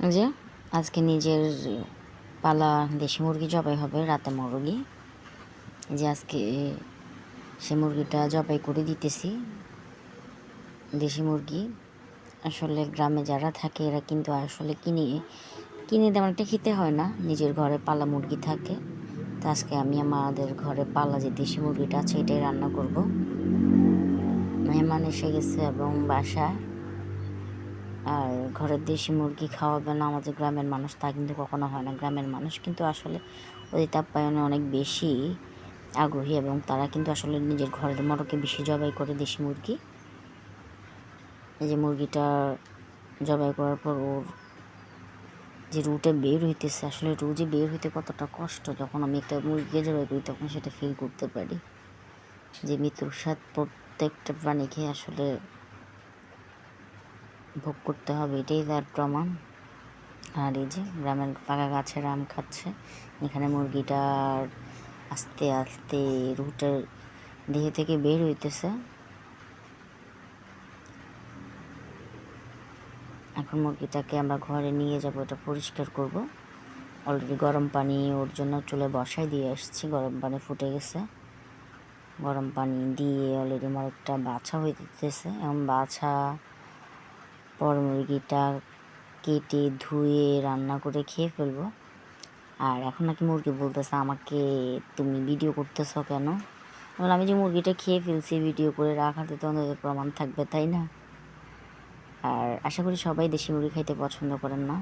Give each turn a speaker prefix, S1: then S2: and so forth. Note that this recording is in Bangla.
S1: যে আজকে নিজের পালা দেশি মুরগি জবাই হবে রাতে মুরগি। যে আজকে সে মুরগিটা জবাই করে দিতেছি দেশি মুরগি। আসলে গ্রামে যারা থাকে, এরা কিন্তু আসলে কিনে কিনে তেমন একটা খেতে হয় না। নিজের ঘরে পালা মুরগি থাকে। তো আজকে আমি আমাদের ঘরে পালা যে দেশি মুরগিটা আছে, এটাই রান্না করব। মেহমান এসে গেছে এবং বাসায়। আর ঘরের দেশি মুরগি খাওয়াবে না, আমাদের গ্রামের মানুষ তা কিন্তু কখনো হয় না। গ্রামের মানুষ কিন্তু আসলে ওই তাপ্যায়নে অনেক বেশি আগ্রহী এবং তারা কিন্তু আসলে নিজের ঘরের মরকে বেশি জবাই করে দেশি মুরগি। এই যে মুরগিটা জবাই করার পর ওর যে রুটে বের হইতেছে, আসলে রু যে বের হইতে কতটা কষ্ট যখন আমি একটা মুরগিকে জবাই করি তখন সেটা ফিল করতে পারি। যে মৃত্যুর স্বাদ প্রত্যেকটা প্রাণীকে আসলে ভোগ করতে হবে, এটাই তার প্রমাণ। আর এই যে গ্রামের পাকা গাছের আম খাচ্ছে, এখানে মুরগিটার আস্তে আস্তে রুটের দেহ থেকে বের হইতেছে। এখন মুরগিটাকে আমরা ঘরে নিয়ে যাব, এটা পরিষ্কার করব। অলরেডি গরম পানি ওর জন্য চুলে বসাই দিয়ে এসেছি গরম পানি ফুটে গেছে। গরম পানি দিয়ে অলরেডি আমার একটা বাছা দিতেছে এবং বাছা পর মুরগিটা কেটে ধুয়ে রান্না করে খেয়ে ফেলব। আর এখন নাকি মুরগি বলতেছে আমাকে তুমি ভিডিও করতেছো কেন? বললাম, আমি যে মুরগিটা খেয়ে ফেলছি ভিডিও করে রাখাতে তো অন্তত প্রমাণ থাকবে তাই না? আর আশা করি সবাই দেশি মুরগি খাইতে পছন্দ করেন না।